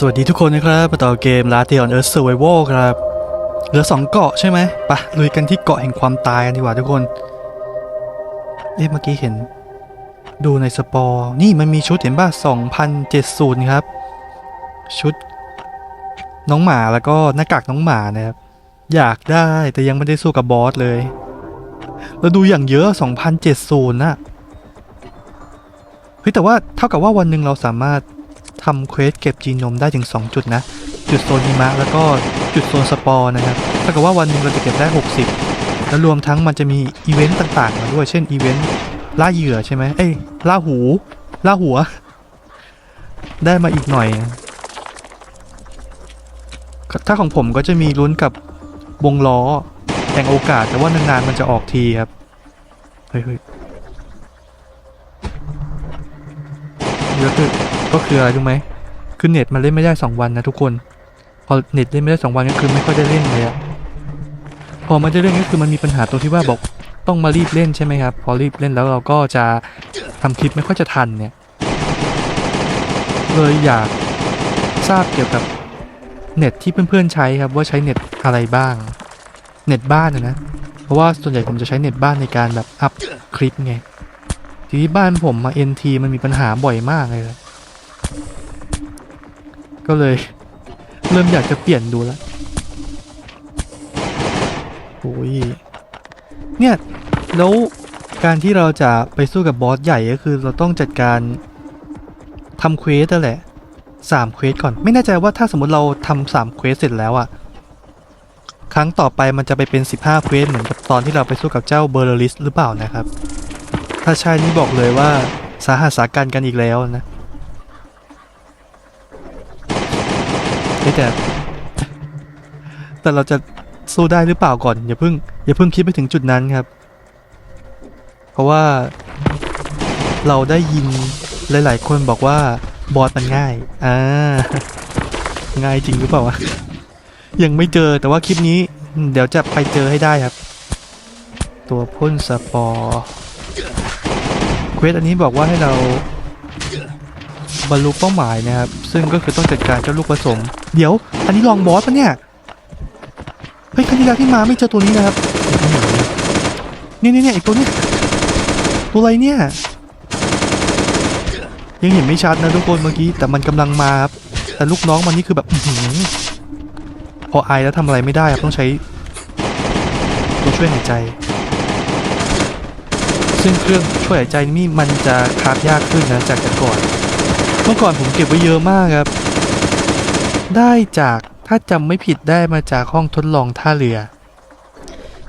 สวัสดีทุกคนนะครับมาต่อเกม l a t e on Earth Survival ครับ เหลือสองเกาะใช่ไหมไปะลุยกันที่เกาะแห่งความตายกันดีกว่าทุกคน เอ๊ะเมื่อกี้เห็น ดูในสปอร์นี่มันมีชุดเห็นป่ะ2070 ครับ ชุด น้องหมาแล้วก็หน้ากากน้องหมานะครับ อยากได้แต่ยังไม่ได้สู้กับบอสเลยแล้วดูอย่างเยอะ 2070น่ะเฮ้ยแต่ว่าเท่ากับว่าวันหนึ่งเราสามารถำเควสเก็บจีโนมได้ถึง 2 จุดนะ จุดโซนหิมะแล้วก็จุดโซนสปอร์นะครับเท่ากับว่าวันหนึ่งเราจะเก็บได้ 60 แล้วรวมทั้งมันจะมีอีเวนต์ต่างๆมาด้วย เช่นอีเวนต์ล่าเหยื่อใช่ไหมเอ้ยล่าหู ล่าหัว ได้มาอีกหน่อย ถ้าของผมก็จะมีลุ้นกับวงล้อแห่งโอกาสแต่ว่านานๆมันจะออกทีครับ เฮ้ยเฮ้ยก็คือก็ ก็คืออะไรรู้ไหมคือเน็ตมันเล่นไม่ได้ 2 วันนะทุกคน พอเน็ตเล่นไม่ได้ 2 วันก็คือไม่ค่อยได้เล่นเลยอะพอมันจะเล่นก็คือมันมีปัญหาตรงที่ว่าบอกต้องมารีบเล่นใช่ไหมครับ พอรีบเล่นแล้วเราก็จะทำคลิปไม่ค่อยจะทันเนี่ย เลยอยากทราบเกี่ยวกับเน็ตที่เพื่อนๆใช้ครับว่าใช้เน็ตอะไรบ้าง เน็ตบ้านนะ เพราะว่าส่วนใหญ่ผมจะใช้เน็ตบ้านในการแบบอัพคลิปไง ทีนี้บ้านผมมา NT มันมีปัญหาบ่อยมากเลย ก็เลย เริ่มอยากจะเปลี่ยนดูแล้วโอ้ยเนี่ยแล้วการที่เราจะไปสู้กับบอสใหญ่ก็คือเราต้องจัดการทำเควสนั่นแหละสามเควสก่อน ไม่แน่ใจว่าถ้าสมมติเราทำสามเควสเสร็จแล้วอะครั้งต่อไปมันจะไปเป็น 15เควสเหมือนกับตอนที่เราไปสู้กับเจ้าเบอร์ลิสหรือเปล่านะครับ ถ้าใช่นี่บอกเลยว่าสาหัสสากันกันอีกแล้วนะ แต่ แต่เราจะสู้ได้หรือเปล่าก่อน อย่าเพิ่งอย่าเพิ่งคิดไปถึงจุดนั้นครับ เพราะว่าเราได้ยินหลาย ๆ คนบอกว่าบอสมันง่าย อ่า ง่ายจริงหรือเปล่าวะ ยังไม่เจอแต่ว่าคลิปนี้ เดี๋ยวจะไปเจอให้ได้ครับ ตัวพ่นสปอร์เควสอันนี้บอกว่าให้เรา บรรลุเป้าหมายนะครับ ซึ่งก็คือต้องจัดการเจ้าลูกผสม เดี๋ยว อันนี้ลองบอสปะเนี่ย เฮ้ยครั้งที่แล้วที่มาไม่เจอตัวนี้นะครับเนี่ยเนี่ยเนี่ยไอตัวนี้ ตัวอะไรเนี่ย ยังเห็นไม่ชัดนะทุกคนเมื่อกี้ แต่มันกำลังมาครับ แต่ลูกน้องมันนี่คือแบบอือพอไอแล้วทำอะไรไม่ได้ครับต้องใช้ ตัวช่วยหายใจ ซึ่งเครื่องช่วยหายใจนี่มันจะคราฟยากขึ้นนะจากแต่ก่อน มื่อก่อนผมเก็บไว้เยอะมากครับ ได้จากถ้าจำไม่ผิดได้มาจากห้องทดลองท่าเรือ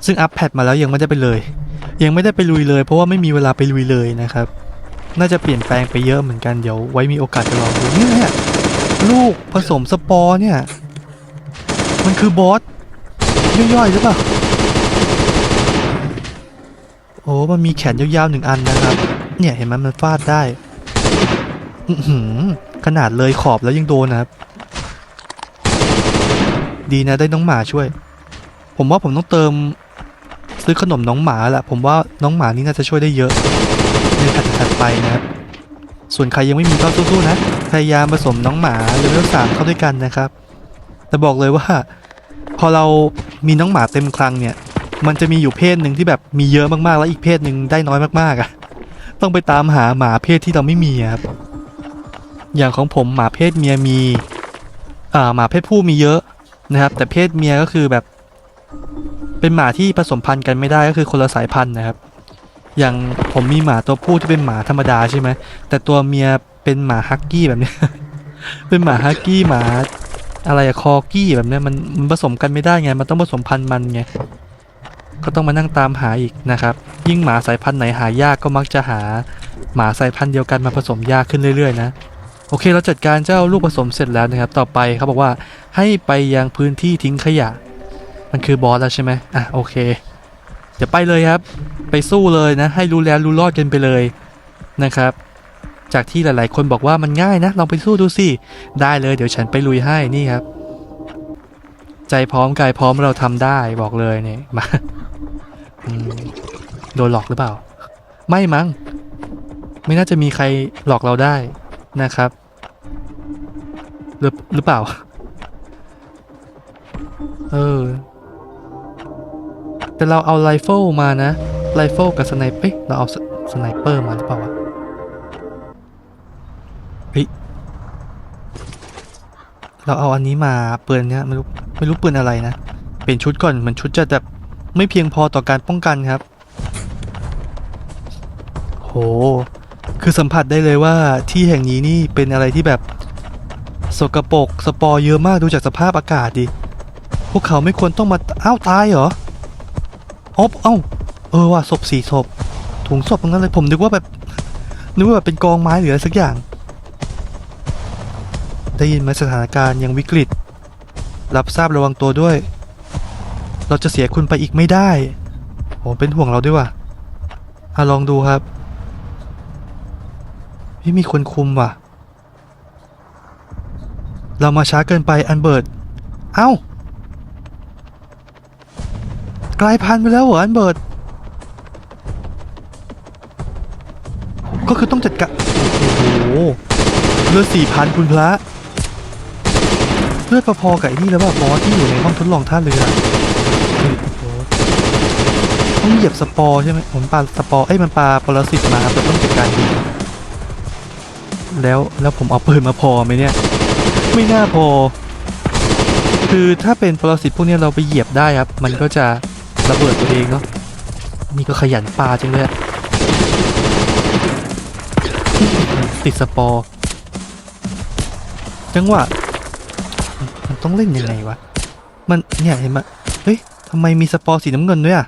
ซึ่งอัปแพดมาแล้วยังไม่ได้ไปเลย ยังไม่ได้ไปลุยเลย เพราะว่าไม่มีเวลาไปลุยเลยนะครับ น่าจะเปลี่ยนแปลงไปเยอะเหมือนกันเดี๋ยวไว้มีโอกาสจะลองดูเนี่ยลูกผสมสปอร์เนี่ย มันคือบอสย่อยๆหรือเปล่าโอ้มันมีแขนยาวๆหนึ่งอันนะครับ เนี่ยเห็นไหมมันฟาดได้ ขนาดเลยขอบแล้วยังโดนนะครับ ดีนะได้น้องหมาช่วย ผมว่าผมต้องเติม ซื้อขนมน้องหมาแหละผมว่าน้องหมานี่น่าจะช่วยได้เยอะในถัดถัดไปนะครับ ส่วนใครยังไม่มีก็สู้ๆนะ พยายามผสมน้องหมาเลเวลสามเข้าด้วยกันนะครับแต่บอกเลยว่า พอเรามีน้องหมาเต็มคลังเนี่ย มันจะมีอยู่เพศหนึ่งที่แบบมีเยอะมากๆ แล้วอีกเพศหนึ่งได้น้อยมากๆอะ่ะ ต้องไปตามหาหมาเพศที่เราไม่มีครับ อย่างของผมหมาเพศเมียมีอ่าหมาเพศผู้มีเยอะนะครับ แต่เพศเมียก็คือแบบเป็นหมาที่ผสมพันธุ์กันไม่ได้ก็คือคนละสายพันธุ์นะครับ อย่างผมมีหมาตัวผู้ที่เป็นหมาธรรมดาใช่ไหมแต่ตัวเมียเป็นหมาฮักกี้แบบนี้ เป็นหมาฮักกี้หมาอะไรอะคอกี้แบบนี้มันมันผสมกันไม่ได้ไง มันต้องผสมพันธุ์มันไงก็ต้องมานั่งตามหาอีกนะครับ ยิ่งหมาสายพันธุ์ไหนหายากก็มักจะหาหมาสายพันธุ์เดียวกันมาผสมยากขึ้นเรื่อยๆนะ โอเคเราจัดการเจ้าลูกผสมเสร็จแล้วนะครับ ต่อไปเขาบอกว่าให้ไปยังพื้นที่ทิ้งขยะ มันคือบอสแล้วใช่ไหมอะโอเคเดี๋ยวไปเลยครับ ไปสู้เลยนะ ให้รู้แล้วรู้รอดกันไปเลยนะครับ จากที่หลาย ๆ คนบอกว่ามันง่ายนะลองไปสู้ดูสิได้เลย เดี๋ยวฉันไปลุยให้นี่ครับ ใจพร้อมกายพร้อมเราทำได้บอกเลยเนี่ยมาโดนหลอกหรือเปล่า ไม่มั้งไม่น่าจะมีใครหลอกเราได้นะครับ หรือหรือเปล่า เออ แต่เราเอาไรเฟิลมานะไรเฟิลกับสไนเปอร์เราเอาสไนเปอร์มาหรือเปล่าวะเฮ้ยเราเอาอันนี้มาปืนเนี้ยไม่รู้ไม่รู้ปืนอะไรนะ เปลี่ยนชุดก่อนเหมือนชุดจะแบบไม่เพียงพอต่อการป้องกันครับ โห คือสัมผัสได้เลยว่าที่แห่งนี้นี่เป็นอะไรที่แบบ สกปรกสปอร์เยอะมากดูจากสภาพอากาศดิ พวกเขาไม่ควรต้องมาอ้าวตายเหรออบเอ้า เออว่ะศพสี่ศพ ถุงศพตรงนั้นเลยผมนึกว่าแบบนึกว่าแบบเป็นกองไม้หรืออะไรสักอย่าง ได้ยินไหมสถานการณ์ยังวิกฤต รับทราบระวังตัวด้วย เราจะเสียคุณไปอีกไม่ได้โอ้เป็นห่วงเราด้วยว่ะอะลองดูครับไม่มีคนคุมว่ะ เรามาช้าเกินไปอันเบิร์ตเอ้ากลายพันธุ์ไปแล้วเหรออันเบิร์ตก็คือต้องจัดการโอ้โหเลือดสี่พันคุณพระ เลือดพอๆกับไอ้นี่แล้วแบบบอสที่อยู่ในห้องทดลองท่าเรือเฮ้ยโอ้โหต้องเหยียบสปอร์ใช่ไหมผมปาสปอร์เอ้ยมันปลาปรสิตมาครับเราต้องจัดการดีแล้วแล้วผมเอาปืนมาพอไหมเนี่ย ไม่น่าพอ คือถ้าเป็นปรสิตพวกนี้เราไปเหยียบได้ครับ มันก็จะระเบิดตัวเองเนาะนี่ก็ขยันปลาจังเลยติดสปอร์จังหวะมันต้องเล่นยังไงวะ มันเนี่ยเห็นไหมเฮ้ยทำไมมีสปอร์สีน้ำเงินด้วยอะ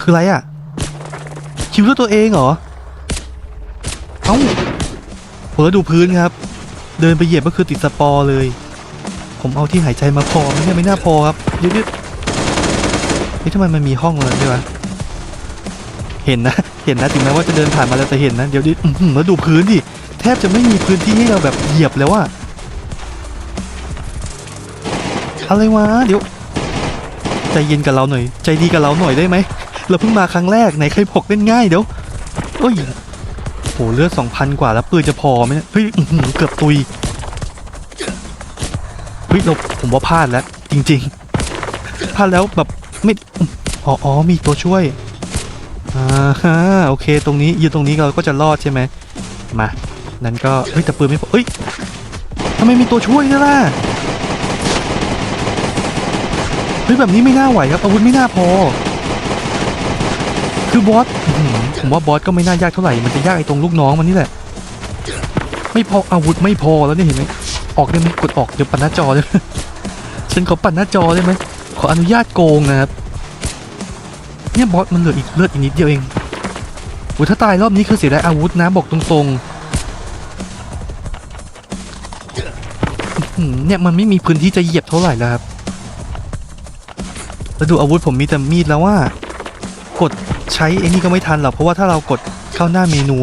คืออะไรอะ คิวด้วยตัวเองเหรอ เอ้าผมแล้วดูพื้นครับ เดินไปเหยียบก็คือติดสปอร์เลย ผมเอาที่หายใจมาพอไม่ใช่ไม่น่าพอครับยวเดี๋ยวเฮ้ยทำไมมันมีห้องเลยด้วยวะเห็นนะ เห็นนะถึงแม้ว่าจะเดินผ่านมาแล้วจะเห็นนะ เดี๋ยวดิแล้วดูพื้นดิแทบจะไม่มีพื้นที่ให้เราแบบเหยียบแล้วอะอะไรวะเดี๋ยว ใจเย็นกับเราหน่อย ใจดีกับเราหน่อยได้ไหมเราเพิ่งมาครั้งแรกไหนใครบอกเล่นง่ายเดี๋ยวเอ้ย โหเลือดสองพันกว่าแล้วปืนจะพอไหมเฮ้ยเกือบตุยเฮ้ยเราผมว่าพลาดแล้ว จริง ๆพลาดแล้วแบบไม่อ๋ออ๋อมีตัวช่วยอ่าฮะโอเค ตรงนี้ยืนตรงนี้เราก็จะรอดใช่ไหมมานั้นก็เฮ้ยแต่ปืนไม่พอเฮ้ยทำไมมีตัวช่วยด้วยล่ะเฮ้ยแบบนี้ไม่น่าไหวครับอาวุธไม่น่าพอ คือบอสผมว่าบอสก็ไม่น่ายากเท่าไหร่ มันจะยากไอ้ตรงลูกน้องมันนี่แหละ ไม่พออาวุธไม่พอแล้วเนี่ยเห็นไหมออกได้ไหมกดออกเดี๋ยวปั่นหน้าจอได้ไหมฉันขอปั่นหน้าจอได้ไหมขออนุญาตโกงนะครับ เนี่ยบอสมันเหลืออีกเลือดอีกนิดเดียวเองอุยถ้าตายรอบนี้คือเสียดายอาวุธนะบอกตรงๆเนี่ยมันไม่มีพื้นที่จะเหยียบเท่าไหร่แล้วครับแล้วดูอาวุธผมมีแต่มีดแล้วว่ากด ใช้ไอ้นี่ก็ไม่ทันหรอกเพราะว่าถ้าเรากดเข้าหน้าเมนู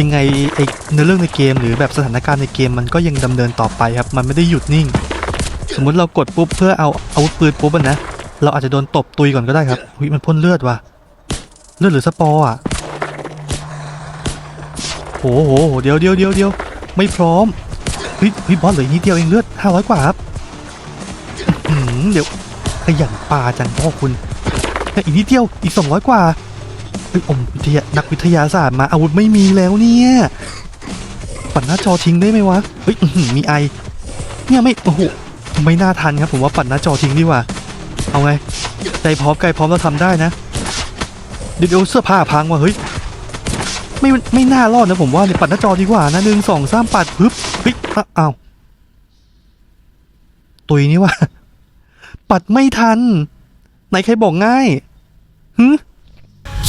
ยังไงไอเนื้อเรื่องในเกม หรือแบบสถานการณ์ในเกมมันก็ยังดำเนินต่อไปครับ มันไม่ได้หยุดนิ่ง สมมุติเรากดปุ๊บเพื่อเอาอาวุธปืนปุ๊บนะเราอาจจะโดนตบตุยก่อนก็ได้ครับหุยมันพ่นเลือดว่ะเลือดหรือสปอร์อะโหโหโหเดี๋ยวเดี๋ยวเดี๋ยวเดี๋ยวไม่พร้อมเฮ้ยเฮ้ยบอสเหลือนิดเดียวเองเลือดห้าร้อยกว่าครับเดี๋ยวขยันปลาจังพ่อคุณเนี่อีกนิดเดียวอีกสองร้อยกว่า อ้ยอมวิทยานักวิทยาศาสตร์มาอาวุธไม่มีแล้วเนี่ยปั่นหน้าจอทิ้งได้ไหมวะเฮ้ยมีไอเนี่ยไม่โอ้โหไม่น่าทันครับผมว่าปั่นหน้าจอทิ้งดีกว่า เอาไงใจพร้อมใจพร้อมเราทำได้นะเดี๋ยวเสื้อผ้าพังว่ะเฮ้ยไม่ไม่น่ารอดนะผมว่าเนี่ยปั่นหน้าจอดีกว่านะหนึ่งสองสามปัดปึ๊บเฮ้ยเอ้าวตุยนี่ว่ะปัดไม่ทัน ไหนใครบอกง่ายหึ